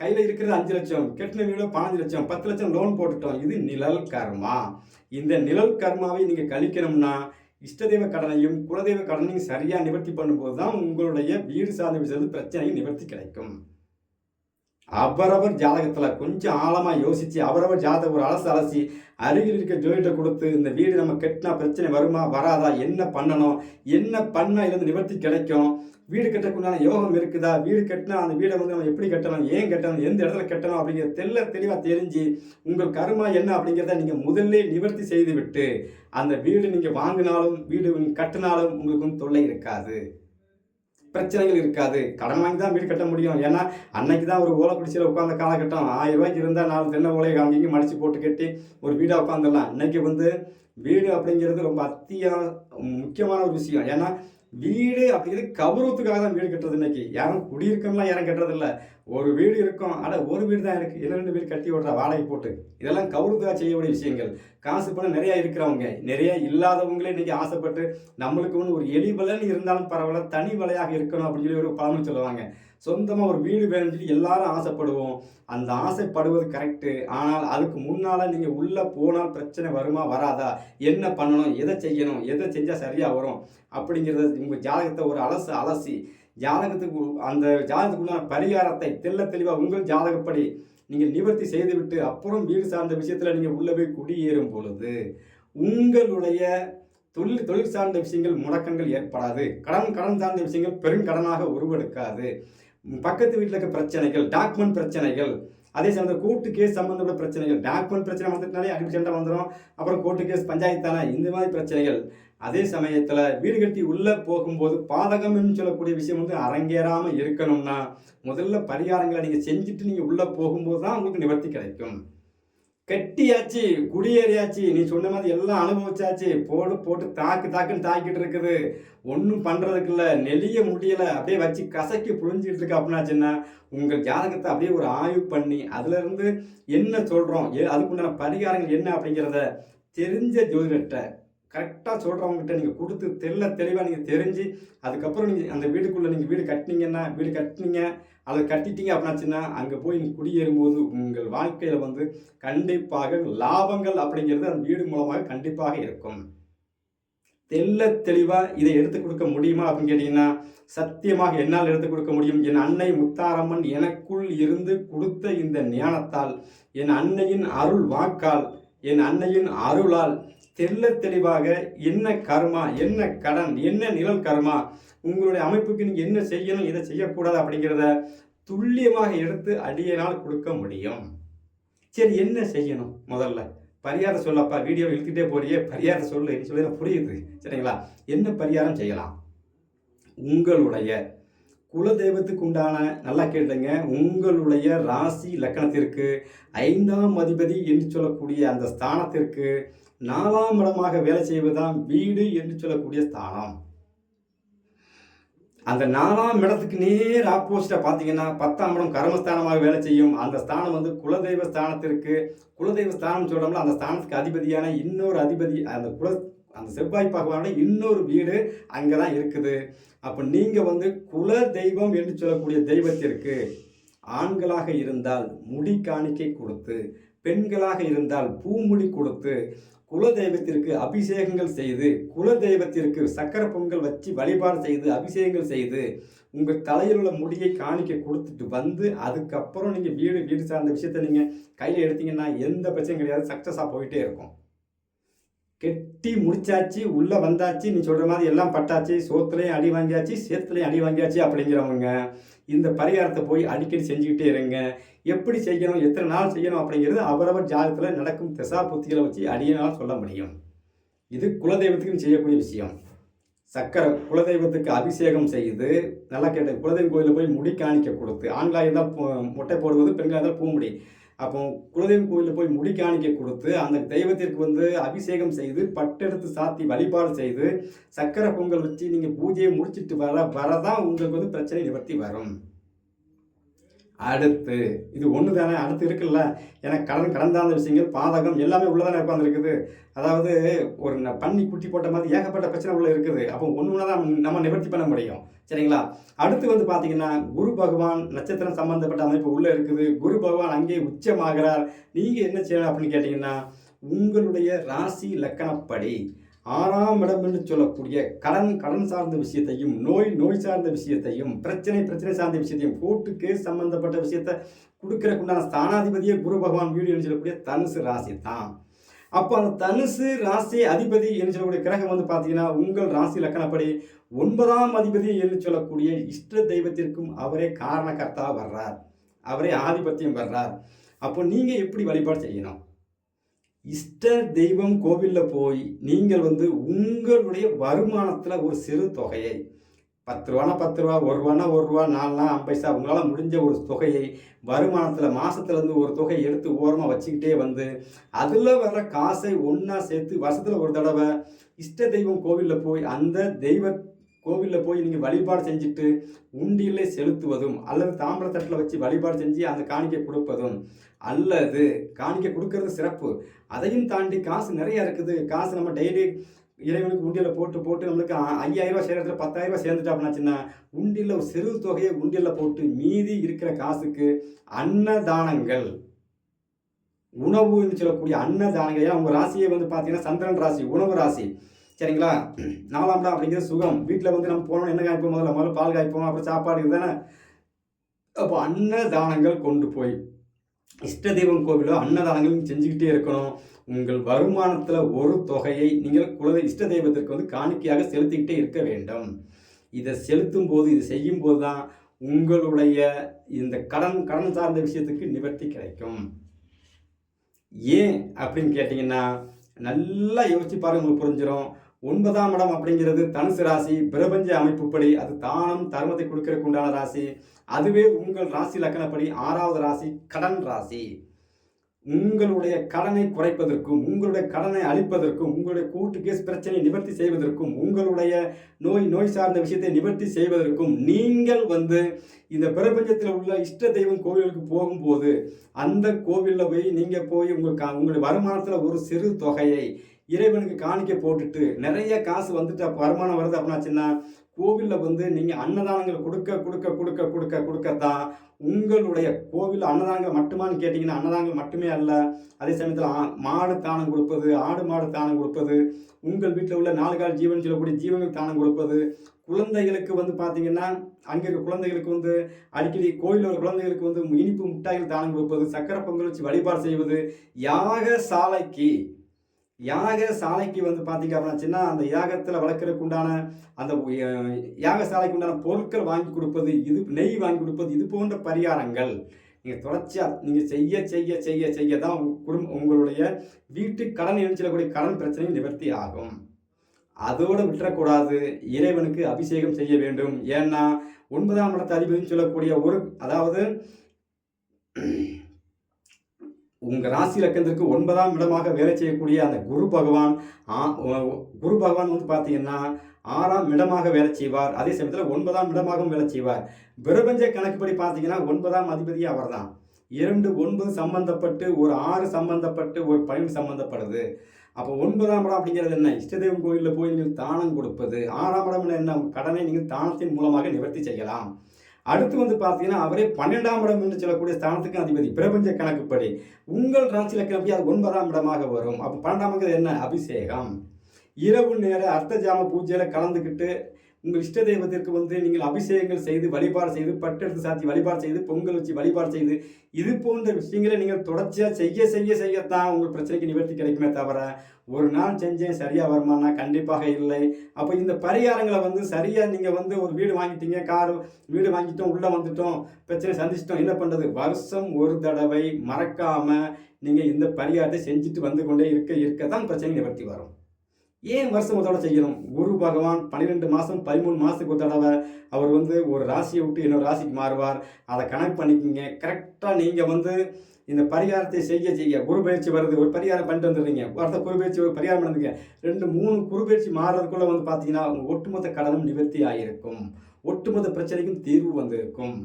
கையில் இருக்கிறது அஞ்சு லட்சம் கெட்டின வீடு பாஞ்சு லட்சம் பத்து லட்சம் லோன் போட்டுட்டோம். இது நிழல் கர்மா. இந்த நிழல் கர்மாவை நீங்கள் கழிக்கணும்னா இஷ்டதெய்வ கடனையும் குலதெய்வ கடனையும் சரியாக நிவர்த்தி பண்ணும்போது தான் உங்களுடைய வீடு சார்ந்த விஷயத்தில் பிரச்சனையும் நிவர்த்தி கிடைக்கும். அவரவர் ஜாதகத்தில் கொஞ்சம் ஆழமாக யோசித்து அவரவர் ஜாதகம் ஒரு அலசு அலசி அருகில் இருக்க ஜோதிட்ட கொடுத்து இந்த வீடு நம்ம கட்டினா பிரச்சனை வருமா வராதா என்ன பண்ணணும் என்ன பண்ணால் இதுலேருந்து நிவர்த்தி கிடைக்கும் வீடு கட்டக்குண்டான யோகம் இருக்குதா வீடு கட்டினா அந்த வீடை வந்து நம்ம எப்படி கட்டணும் ஏன் கட்டணும் எந்த இடத்துல கட்டணும் அப்படிங்கிறத தெல்ல தெளிவாக தெரிஞ்சு உங்கள் கருமா என்ன அப்படிங்கிறத நீங்கள் முதல்ல நிவர்த்தி செய்து விட்டு அந்த வீடு நீங்கள் வாங்கினாலும் வீடு கட்டினாலும் உங்களுக்கு தொல்லை இருக்காது. பிரச்சனைகள் இருக்காது. கடன் வாங்கி தான் வீடு கட்ட முடியும். ஏன்னா அன்னைக்கு தான் ஒரு ஓலை பிடிச்சியில் உட்காந்த காலகட்டம் ஆயிரம் ரூபாய்க்கு இருந்தால் நாலு தென்னை ஓலையை காமிங்க மடித்து போட்டு கட்டி ஒரு வீடாக உட்காந்துடலாம் இன்னைக்கு வந்து வீடு அப்படிங்கிறது ரொம்ப அத்தியா முக்கியமான ஒரு விஷயம். ஏன்னா வீடு அப்படிங்கிறது கௌரவத்துக்காக தான் வீடு கட்டுறது இன்னைக்கு. யாரும் குடியிருக்கோம்லாம் யாரும் கட்டுறதில்ல. ஒரு வீடு இருக்கும். அட ஒரு வீடு தான் இருக்குது இல்லை ரெண்டு வீடு கட்டி விடுற வாடகை போட்டு. இதெல்லாம் கௌரவத்துக்காக செய்யக்கூடிய விஷயங்கள். காசு பணம் நிறையா இருக்கிறவங்க. நிறைய இல்லாதவங்களே இன்றைக்கி ஆசைப்பட்டு நம்மளுக்கு ஒன்று ஒரு எலிபலன்னு இருந்தாலும் பரவாயில்ல தனி வலையாக இருக்கணும் அப்படின்னு சொல்லி ஒரு பழமொழி சொல்லுவாங்க. சொந்தமாக ஒரு வீடு வேணும்னு சொல்லி எல்லாரும் ஆசைப்படுவோம். அந்த ஆசைப்படுவது கரெக்டு ஆனால் அதுக்கு முன்னால் நீங்கள் உள்ளே போனால் பிரச்சனை வருமா வராதா? என்ன பண்ணணும் எதை செய்யணும் எதை செஞ்சால் சரியாக வரும்? அப்படிங்கிறத உங்கள் ஜாதகத்தை ஒரு அலசு அலசி ஜாதகத்துக்கு அந்த ஜாதகத்துக்குள்ளான பரிகாரத்தை தெள்ள தெளிவாக உங்கள் ஜாதகப்படி நீங்கள் நிவர்த்தி செய்துவிட்டு அப்புறம் வீடு சார்ந்த விஷயத்தில் நீங்கள் உள்ளே போய் குடியேறும் பொழுது உங்களுடைய தொழில் தொழில் சார்ந்த விஷயங்கள் முடக்கங்கள் ஏற்படாது. கடன் கடன் சார்ந்த விஷயங்கள் பெருங்கடனாக உருவெடுக்காது. பக்கத்து வீட்டில் இருக்க பிரச்சனைகள் டாக்குமெண்ட் பிரச்சனைகள் அதே சமயம் கோர்ட்டு கேஸ் சம்மந்தப்பட்ட பிரச்சனைகள் டாக்குமெண்ட் பிரச்சனை வந்துட்டுனாலே அடிப்படை சண்டை வந்துடும் அப்புறம் கோர்ட்டு கேஸ் பஞ்சாயத்தான இந்த மாதிரி பிரச்சனைகள். அதே சமயத்தில் வீடு கட்டி உள்ளே போகும்போது பாதகம்னு சொல்லக்கூடிய விஷயம் வந்து அரங்கேறாமல் இருக்கணும்னா முதல்ல பரிகாரங்களை நீங்கள் செஞ்சுட்டு நீங்கள் உள்ளே போகும்போது தான் உங்களுக்கு நிவர்த்தி கிடைக்கும். கட்டியாச்சு குடியேறியாச்சு நீ சொன்ன மாதிரி எல்லாம் அனுபவிச்சாச்சு போடு போட்டு தாக்கு தாக்குன்னு தாக்கிட்டு இருக்குது. ஒன்றும் பண்ணுறதுக்கு இல்லை நெளிய முடியலை அப்படியே வச்சு கசக்கி புழிஞ்சிக்கிட்டு இருக்கு அப்படின்னாச்சுன்னா உங்கள் ஜாதகத்தை அப்படியே ஒரு ஆய்வு பண்ணி அதுலேருந்து என்ன சொல்கிறோம் ஏ அதுக்குண்டான பரிகாரங்கள் என்ன அப்படிங்கிறத தெரிஞ்ச ஜோதிடர்கிட்ட கரெக்டாக சொல்கிறவங்ககிட்ட நீங்கள் கொடுத்து தெல்ல தெளிவாக நீங்கள் தெரிஞ்சு அதுக்கப்புறம் நீங்கள் அந்த வீடுக்குள்ளே நீங்கள் வீடு கட்டினீங்கன்னா வீடு கட்டினீங்க அதை கட்டிட்டீங்க அப்படின்னாச்சுன்னா அங்கே போய் நீங்கள் குடியேறும்போது உங்கள் வாழ்க்கையில் வந்து கண்டிப்பாக லாபங்கள் அப்படிங்கிறது அந்த வீடு மூலமாக கண்டிப்பாக இருக்கும். தெல்ல தெளிவாக இதை எடுத்து கொடுக்க முடியுமா அப்படின்னு கேட்டிங்கன்னா சத்தியமாக என்னால் எடுத்து கொடுக்க முடியும். என் அன்னை முத்தாரம்மன் எனக்குள் இருந்து கொடுத்த இந்த ஞானத்தால் என் அன்னையின் அருள் வாக்கால் என் அன்னையின் அருளால் தெல்ல தெளிவாக என்ன கர்மா என்ன கடன் என்ன நிழல் கர்மா உங்களுடைய அமைப்புக்கு நீங்கள் என்ன செய்யணும் இதை செய்யக்கூடாது அப்படிங்கிறத துல்லியமாக எடுத்து அடியனால் கொடுக்க முடியும். சரி என்ன செய்யணும் முதல்ல? பரிகாரம் சொல்லப்பா வீடியோ இழுத்துட்டே போறியே பரிகாரம் சொல்லு சொல்லி புரியுது சரிங்களா? என்ன பரிகாரம் செய்யலாம்? உங்களுடைய குலதெய்வத்துக்கு உண்டான நல்லா கேட்டுங்க உங்களுடைய ராசி லக்கணத்திற்கு ஐந்தாம் அதிபதி என்று சொல்லக்கூடிய அந்த ஸ்தானத்திற்கு நாலாம் இடமாக வேலை செய்வதுதான் வீடு என்று சொல்லக்கூடிய ஸ்தானம். அந்த நாலாம் இடத்துக்கு நேர் ஆப்போசிட்டாக பார்த்தீங்கன்னா பத்தாம் இடம் கர்மஸ்தானமாக வேலை செய்யும். அந்த ஸ்தானம் வந்து குலதெய்வ ஸ்தானத்திற்கு குலதெய்வ ஸ்தானம் சொல்கிறோம்ல அந்த ஸ்தானத்துக்கு அதிபதியான இன்னொரு அதிபதி அந்த குல அந்த செவ்வாய் பகவானோட இன்னொரு வீடு அங்கே தான் இருக்குது. அப்போ நீங்கள் வந்து குல தெய்வம் என்று சொல்லக்கூடிய தெய்வத்திற்கு ஆண்களாக இருந்தால் முடி காணிக்கை கொடுத்து பெண்களாக இருந்தால் பூமுடி கொடுத்து குல தெய்வத்திற்கு அபிஷேகங்கள் செய்து குல தெய்வத்திற்கு சக்கர பொங்கல் வச்சு வழிபாடு செய்து அபிஷேகங்கள் செய்து உங்கள் தலையில் உள்ள முடியை காணிக்க கொடுத்துட்டு வந்து அதுக்கப்புறம் நீங்கள் வீடு வீடு சார்ந்த விஷயத்த நீங்கள் கையில் எடுத்தீங்கன்னா எந்த பிரச்சனையும் கிடையாது. சக்ஸஸாக போயிட்டே இருக்கும். கெட்டி முடிச்சாச்சு உள்ளே வந்தாச்சு நீ சொல்கிற மாதிரி எல்லாம் பட்டாச்சு சோத்துலேயும் அடி வாங்கியாச்சு சேத்துலேயும் அடி வாங்கியாச்சு அப்படிங்கிறவங்க இந்த பரிகாரத்தை போய் அடிக்கடி செஞ்சுக்கிட்டே இருங்க. எப்படி செய்யணும் எத்தனை நாள் செய்யணும் அப்படிங்கிறது அவரவர் ஜாதகத்தில் நடக்கும் திசா புத்திகளை வச்சு அடியினால் சொல்ல முடியும். இது குலதெய்வத்துக்கும் செய்யக்கூடிய விஷயம். சக்கரை குலதெய்வத்துக்கு அபிஷேகம் செய்து நல்லா கேட்ட குலதெய்வம் கோயிலில் போய் முடி காணிக்க கொடுத்து ஆண்களாக இருந்தால் மொட்டை போடுவது பெண்களாக இருந்தால் பூமுடி அப்போ குலதெய்வம் கோயிலில் போய் முடி காணிக்க கொடுத்து அந்த தெய்வத்திற்கு வந்து அபிஷேகம் செய்து பட்டெடுத்து சாத்தி வழிபாடு செய்து சக்கரை பொங்கல் வச்சு நீங்கள் பூஜையை முடிச்சிட்டு வர வரதான் உங்களுக்கு வந்து பிரச்சனை நிவர்த்தி வரும். அடுத்து இது ஒன்று தானே அடுத்து இருக்குல்ல. எனக்கு கடன் கடந்தாந்த விஷயங்கள் பாதகம் எல்லாமே உள்ளதானே உட்காந்துருக்குது அதாவது ஒரு பண்ணி பன்னி குட்டி போட்ட மாதிரி ஏகப்பட்ட பிரச்சனை உள்ள இருக்குது. அப்போ ஒன்று ஒன்று தான் நம்ம நிவர்த்தி பண்ண முடியும். சரிங்களா? அடுத்து வந்து பார்த்தீங்கன்னா குரு பகவான் நட்சத்திரம் சம்பந்தப்பட்ட அமைப்பு உள்ளே இருக்குது. குரு பகவான் அங்கே உச்சமாகிறார். நீங்கள் என்ன செய்யணும் அப்படின்னு கேட்டிங்கன்னா உங்களுடைய ராசி லக்கணப்படி ஆறாம் இடம் என்று சொல்லக்கூடிய கடன் கடன் சார்ந்த விஷயத்தையும் நோய் நோய் சார்ந்த விஷயத்தையும் பிரச்சனை பிரச்சனை சார்ந்த விஷயத்தையும் கோர்ட்டு கேஸ் சம்பந்தப்பட்ட விஷயத்தை கொடுக்கறக்குண்டான ஸ்தானாதிபதியே குரு பகவான் வீடு என்று சொல்லக்கூடிய தனுசு ராசி தான். அப்போ அந்த தனுசு ராசி அதிபதி என்று சொல்லக்கூடிய கிரகம் வந்து பார்த்தீங்கன்னா உங்கள் ராசி லக்கணப்படி ஒன்பதாம் அதிபதி என்று சொல்லக்கூடிய இஷ்ட தெய்வத்திற்கும் அவரே காரணகர்த்தா வர்றார். அவரே ஆதிபத்தியம் வர்றார். அப்போ நீங்கள் எப்படி வழிபாடு செய்யணும்? இஷ்ட தெய்வம் கோவிலில் போய் நீங்கள் வந்து உங்களுடைய வருமானத்தில் ஒரு சிறு தொகையை பத்து ரூபானா பத்து ரூபா ஒரு ரூபானா ஒரு ரூபா நாலுனா பைசா உங்களால் முடிஞ்ச ஒரு தொகையை வருமானத்தில் மாதத்துலேருந்து ஒரு தொகையை எடுத்து ஓரமாக வச்சுக்கிட்டே வந்து அதில் வர்ற காசை ஒன்றா சேர்த்து வருஷத்தில் ஒரு தடவை இஷ்ட தெய்வம் கோவிலில் போய் அந்த தெய்வ கோவிலில் போய் நீங்கள் வழிபாடு செஞ்சுட்டு உண்டியலை செலுத்துவதும் அல்லது தாமிரத்தட்டில் வச்சு வழிபாடு செஞ்சு அந்த காணிக்கை கொடுப்பதும் அல்லது காணிக்கை கொடுக்கறது சிறப்பு. அதையும் தாண்டி காசு நிறைய இருக்குது. காசு நம்ம டெய்லி இறைவனுக்கு உண்டியில் போட்டு போட்டு நம்மளுக்கு ஐயாயிரம் ரூபாய் சேர்த்துல பத்தாயிரம் ரூபாய் சேர்ந்துட்டா அப்படின்னாச்சுன்னா உண்டியில் ஒரு சிறு தொகையை உண்டியலில் போட்டு மீதி இருக்கிற காசுக்கு அன்னதானங்கள். உணவுன்னு சொல்லக்கூடிய அன்னதானங்கள். ஏன்னா உங்கள் ராசியை வந்து பார்த்தீங்கன்னா சந்திரன் ராசி உணவு ராசி. சரிங்களா? நாலாம் இடம் அப்படிங்கிறது சுகம். வீட்டில் வந்து நம்ம போனோம் என்ன காய்ப்போம்? முதல்ல முதல்ல பால் காய்ப்போம் அப்புறம் சாப்பாடு இதுதானே? அப்போ அன்னதானங்கள் கொண்டு போய். இஷ்ட தெய்வம் கோவிலோ அன்னதானங்கள் செஞ்சுக்கிட்டே இருக்கணும். உங்கள் வருமானத்தில் ஒரு தொகையை நீங்கள் குல இஷ்ட தெய்வத்திற்கு வந்து காணிக்கையாக செலுத்திக்கிட்டே இருக்க வேண்டும். இதை செலுத்தும் போது இது செய்யும் போது தான் உங்களுடைய இந்த கடன் கடன் சார்ந்த விஷயத்துக்கு நிவர்த்தி கிடைக்கும். ஏன் அப்படின்னு கேட்டிங்கன்னா நல்லா யோசிச்சு பாருங்க உங்களுக்கு புரிஞ்சிடும் ஒன்பதாம் இடம் அப்படிங்கிறது தனுசு ராசி பிரபஞ்ச அமைப்புப்படி அது தானம் தர்மத்தை கொடுக்கறதுக்கு உண்டான ராசி. அதுவே உங்கள் ராசி லக்கணப்படி ஆறாவது ராசி கடன் ராசி. உங்களுடைய கடனை குறைப்பதற்கும் உங்களுடைய கடனை அளிப்பதற்கும் உங்களுடைய கூட்டு கேஸ் பிரச்சனையை நிவர்த்தி செய்வதற்கும் உங்களுடைய நோய் நோய் சார்ந்த விஷயத்தை நிவர்த்தி செய்வதற்கும் நீங்கள் வந்து இந்த பிரபஞ்சத்தில் உள்ள இஷ்ட தெய்வம் கோவிலுக்கு போகும்போது அந்த கோவிலில் போய் நீங்கள் போய் உங்கள் கா உங்களுடைய வருமானத்தில் ஒரு சிறு தொகையை இறைவனுக்கு காணிக்க போட்டுட்டு நிறைய காசு வந்துட்டு வருமானம் வருது அப்படின்னாச்சுன்னா கோவிலில் வந்து நீங்கள் அன்னதானங்கள் கொடுக்க கொடுக்க கொடுக்க கொடுக்க கொடுக்கத்தான் உங்களுடைய கோவில் அன்னதானங்கள் மட்டுமான்னு கேட்டிங்கன்னா அன்னதானங்கள் மட்டுமே அல்ல. அதே சமயத்தில் மாடு தானம் கொடுப்பது ஆடு மாடு தானம் கொடுப்பது உங்கள் வீட்டில் உள்ள நாலு கால் ஜீவன் சொல்லக்கூடிய ஜீவங்கள் தானம் கொடுப்பது குழந்தைகளுக்கு வந்து பார்த்தீங்கன்னா அங்கே இருக்க குழந்தைகளுக்கு வந்து அடிக்கடி கோயிலில் உள்ள குழந்தைகளுக்கு வந்து இனிப்பு முட்டாய்கள் தானம் கொடுப்பது சக்கரை பொங்கல் வச்சு வழிபாடு செய்வது யாக சாலைக்கு யாக சாலைக்கு வந்து பார்த்தீங்க அப்படின்னாச்சுன்னா அந்த யாகத்தில் வளர்க்குறதுக்கு உண்டான அந்த யாக சாலைக்கு உண்டான பொருட்கள் வாங்கி கொடுப்பது இது நெய் வாங்கி கொடுப்பது இது போன்ற பரிகாரங்கள். நீங்கள் தொடர்ச்சியாக நீங்கள் செய்ய செய்ய செய்ய செய்ய தான் உங்கள் குடும்ப உங்களுடைய வீட்டு கடன் எழுச்சிடக்கூடிய கடன் பிரச்சனையும் நிவர்த்தி ஆகும். அதோடு விட்டுறக்கூடாது. இறைவனுக்கு அபிஷேகம் செய்ய வேண்டும். ஏன்னா ஒன்பதாம் இடத்த அதிபதினு சொல்லக்கூடிய ஒரு அதாவது உங்கள் ராசி லக்கணத்திற்கு ஒன்பதாம் இடமாக வேலை செய்யக்கூடிய அந்த குரு பகவான் குரு பகவான் வந்து பார்த்தீங்கன்னா ஆறாம் இடமாக வேலை செய்வார். அதே சமயத்தில் ஒன்பதாம் இடமாகவும் வேலை செய்வார். பிரபஞ்ச கணக்குப்படி பார்த்தீங்கன்னா ஒன்பதாம் அதிபதி அவர் தான் இரண்டு ஒன்பது சம்பந்தப்பட்டு ஒரு ஆறு சம்பந்தப்பட்டு ஒரு பன்னெண்டு சம்பந்தப்படுது. அப்போ ஒன்பதாம் இடம் அப்படிங்கிறது என்ன? இஷ்டதெய்வம் கோயிலில் போய் நீங்கள் தானம் கொடுப்பது. ஆறாம் இடம் என்ன? கடனை நீங்கள் தானத்தின் மூலமாக நிவர்த்தி செய்யலாம். அடுத்து வந்து பார்த்தீங்கன்னா அவரே பன்னெண்டாம் இடம் என்று சொல்லக்கூடிய ஸ்தானத்துக்கு அதிபதி. பிரபஞ்ச கணக்குப்படி. உங்கள் ராசி லக்கணப்படி அது ஒன்பதாம் இடமாக வரும். அப்போ பன்னெண்டாம் என்ன? அபிஷேகம். இரவு நேர அர்த்த ஜாம பூஜையில் கலந்துக்கிட்டு உங்கள் இஷ்ட தெய்வத்திற்கு வந்து நீங்கள் அபிஷேகங்கள் செய்து வழிபாடு செய்து பட்டெடுத்து சாத்தி வழிபாடு செய்து பொங்கல் வச்சு வழிபாடு செய்து இது போன்ற விஷயங்களை நீங்கள் தொடர்ச்சியாக செய்ய செய்ய செய்யத்தான் உங்கள் பிரச்சனைக்கு நிவர்த்தி கிடைக்குமே தவிர ஒரு நாள் செஞ்சேன் சரியாக வருமானா? கண்டிப்பாக இல்லை. அப்போ இந்த பரிகாரங்களை வந்து சரியாக நீங்கள் வந்து ஒரு வீடு வாங்கிட்டீங்க கார் வீடு வாங்கிட்டோம் உள்ளே வந்துட்டோம் பிரச்சனை சந்திச்சிட்டோம் என்ன பண்ணுறது வருஷம் ஒரு தடவை மறக்காமல் நீங்கள் இந்த பரிகாரத்தை செஞ்சுட்டு வந்து கொண்டே இருக்க இருக்க தான் பிரச்சனை நிவர்த்தி வரும். ஏன் வருஷம் ஒரு தடவை செய்யணும்? குரு பகவான் பன்னிரெண்டு மாதம் பதிமூணு மாதத்துக்கு ஒரு தடவை அவர் வந்து ஒரு ராசியை விட்டு இன்னொரு ராசிக்கு மாறுவார். அதை கனெக்ட் பண்ணிக்கிங்க. கரெக்டாக நீங்கள் வந்து இந்த பரிகாரத்தை செய்ய செய்ய குரு பயிற்சி வருது ஒரு பரிகாரம் பண்ணிட்டு வந்துடுறீங்க. அடுத்த குரு பயிற்சி ஒரு பரிகாரம் பண்ணுறீங்க ரெண்டு மூணு குரு பயிற்சி மாறுறதுக்குள்ளே வந்து பார்த்தீங்கன்னா உங்கள் ஒட்டுமொத்த கடனும் நிவர்த்தி ஆகியிருக்கும் ஒட்டுமொத்த பிரச்சனைக்கும் தீர்வு வந்திருக்கும்.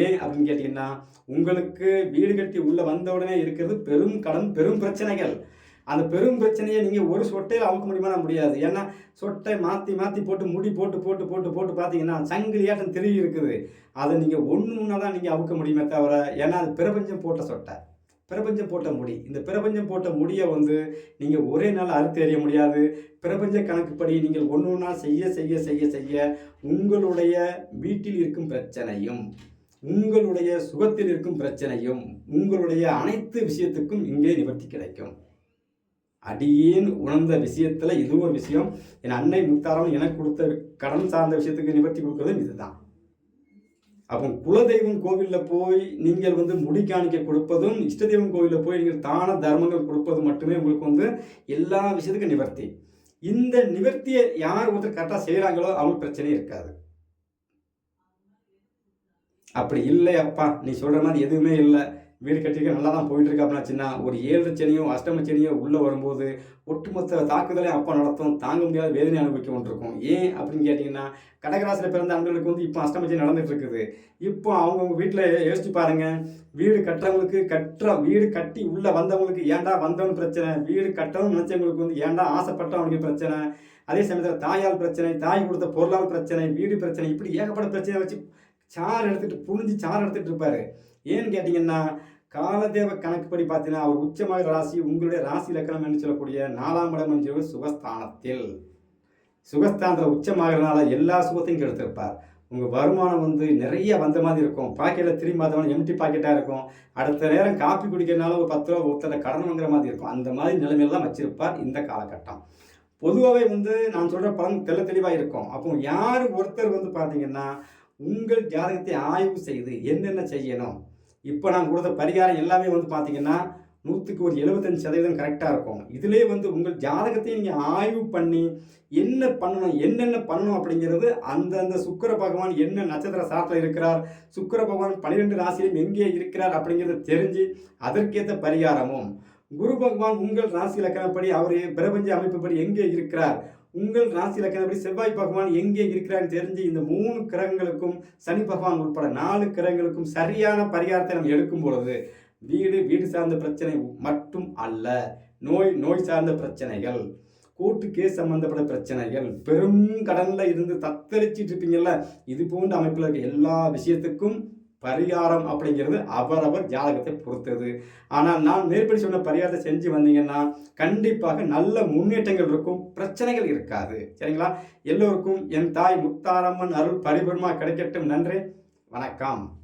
ஏன் அப்படின்னு கேட்டிங்கன்னா உங்களுக்கு வீடு கட்டி உள்ளே வந்த உடனே இருக்கிறது பெரும் கடன் பெரும் பிரச்சனைகள். அந்த பெரும் பிரச்சனையை நீங்கள் ஒரு சொட்டையில் அவுக்க முடியுமா? முடியாது. ஏன்னா சொட்டை மாற்றி மாற்றி போட்டு முடி போட்டு போட்டு போட்டு போட்டு பார்த்தீங்கன்னா சங்கிலியாட்டம் திரும்பி இருக்குது. அதை நீங்கள் ஒன்று ஒன்றா தான் நீங்கள் அவுக்க முடியுமே தவிர ஏன்னா அது பிரபஞ்சம் போட்ட சொட்டை. பிரபஞ்சம் போட்ட முடி. இந்த பிரபஞ்சம் போட்ட முடியை வந்து நீங்கள் ஒரே நாள் அறுத்து எறிய முடியாது. பிரபஞ்ச கணக்குப்படி நீங்கள் ஒன்று ஒன்றா செய்ய செய்ய செய்ய செய்ய உங்களுடைய வீட்டில் இருக்கும் பிரச்சனையும் உங்களுடைய சுகத்தில் இருக்கும் பிரச்சனையும் உங்களுடைய அனைத்து விஷயத்துக்கும் இங்கே நிவர்த்தி கிடைக்கும். அடியேன் உணர்ந்த விஷயத்தில் இது ஒரு விஷயம். என் அன்னை முத்தாரம் எனக்கு கொடுத்த கடன் சார்ந்த விஷயத்துக்கு நிவர்த்தி கொடுக்கறதும் இதுதான். அப்போ குலதெய்வம் கோவிலில் போய் நீங்கள் வந்து முடி காணிக்க கொடுப்பதும் இஷ்ட தெய்வம் கோவிலில் போய் நீங்கள் தான தர்மங்கள் கொடுப்பது மட்டுமே உங்களுக்கு வந்து எல்லா விஷயத்துக்கும் நிவர்த்தி. இந்த நிவர்த்தியை யார் ஒருத்தர் கரெக்டாக செய்கிறாங்களோ அவங்களுக்கு பிரச்சனையே இருக்காது. அப்படி இல்லை அப்பா நீ சொல்கிற மாதிரி எதுவுமே இல்லை. வீடு கட்டிக்க நல்லா தான் போயிட்டு இருக்கு ஒரு ஏழு சனியோ அஷ்டம சனியோ உள்ளே வரும்போது ஒட்டுமொத்த தாக்குதலையும் அப்பா நடத்தும் தாங்க முடியாத வேதனை அனுபவிக்க கொண்டிருக்கும் ஏன் அப்படின்னு கேட்டிங்கன்னா கடகராசியில் பிறந்த அன்பர்களுக்கு வந்து இப்போ அஷ்டம நடந்துட்டு இருக்குது இப்போ அவங்கவுங்க வீட்டில் யோசிச்சு பாருங்க. வீடு கட்டுறவங்களுக்கு கட்டுற வீடு கட்டி உள்ளே வந்தவங்களுக்கு ஏன்டா வந்தவனு பிரச்சனை? வீடு கட்டணும்னு நினச்சவங்களுக்கு வந்து ஏன்டா ஆசைப்பட்டவனுக்கு பிரச்சனை? அதே சமயத்தில் தாயால் பிரச்சனை தாய் கொடுத்த பொருளால் பிரச்சனை வீடு பிரச்சனை இப்படி ஏகப்பட்ட பிரச்சனை வச்சு சார் எடுத்துகிட்டு புரிஞ்சு சார் எடுத்துகிட்டு இருப்பார். ஏன்னு கேட்டிங்கன்னா காலதேவ கணக்குப்படி பார்த்தீங்கன்னா அவர் உச்சமாக ராசி உங்களுடைய ராசி லக்கணம் என்று சொல்லக்கூடிய நாலாம் இடம் என்று சுகஸ்தானத்தில். சுகஸ்தானத்தில் உச்சமாகிறதுனால எல்லா சுகத்தையும் கெடுத்திருப்பார். உங்கள் வருமானம் வந்து நிறைய வந்த மாதிரி இருக்கும். பாக்கெட்டில் திரும்பி பார்த்தவன எம்டி பாக்கெட்டாக இருக்கும். அடுத்த நேரம் காப்பி குடிக்கிறனால ஒரு பத்து ரூபா ஒருத்தர கடன் வாங்குற மாதிரி இருக்கும். அந்த மாதிரி நிலைமையெல்லாம் வச்சிருப்பார் இந்த காலகட்டம். பொதுவாகவே வந்து நான் சொல்கிற பலன் தெள்ள தெளிவாக இருக்கும். அப்போ யார் ஒருத்தர் வந்து பார்த்தீங்கன்னா உங்கள் ஜாதகத்தை ஆய்வு செய்து என்னென்ன செய்யணும்? இப்போ நான் கொடுத்த பரிகாரம் எல்லாமே வந்து பார்த்தீங்கன்னா நூற்றுக்கு ஒரு எழுபத்தஞ்சு சதவீதம் கரெக்டாக இருக்கும். இதுலேயே வந்து உங்கள் ஜாதகத்தையும் நீங்கள் ஆய்வு பண்ணி என்ன பண்ணணும் என்னென்ன பண்ணணும் அப்படிங்கிறது அந்தந்த சுக்கர பகவான் என்ன நட்சத்திர சாரத்தில் இருக்கிறார் சுக்கர பகவான் பன்னிரெண்டு ராசியிலும் எங்கே இருக்கிறார் அப்படிங்கிறத தெரிஞ்சு அதற்கேற்ற பரிகாரமும். குரு பகவான் உங்கள் ராசி இலக்கணப்படி அவர் பிரபஞ்ச அமைப்புப்படி எங்கே இருக்கிறார் உங்கள் ராசி லக்கணப்படி செவ்வாய் பகவான் எங்கே இருக்கிறான்னு தெரிஞ்சு இந்த மூணு கிரகங்களுக்கும் சனி பகவான் உட்பட நாலு கிரகங்களுக்கும் சரியான பரிகாரத்தை நம்ம எடுக்கும் பொழுது வீடு வீடு சார்ந்த பிரச்சனை மட்டும் அல்ல. நோய் நோய் சார்ந்த பிரச்சனைகள் கூட்டுக்கே கேஸ் சம்பந்தப்பட்ட பிரச்சனைகள் பெரும் கடனில் இருந்து தத்தளிச்சிட்டு இருப்பீங்கல்ல? இது போன்ற அமைப்பில் இருக்க எல்லா விஷயத்துக்கும் பரிகாரம் அப்படிங்கிறது அவரவர் ஜாதகத்தை பொறுத்தது. ஆனால் நான் மேற்படி சொன்ன பரிகாரத்தை செஞ்சு வந்தீங்கன்னா கண்டிப்பாக நல்ல முன்னேற்றங்கள் இருக்கும் பிரச்சனைகள் இருக்காது. சரிங்களா? எல்லோருக்கும் என் தாய் முத்தாரம்மன் அருள் பரிபூர்மா கிடைக்கட்டும். நன்றி. வணக்கம்.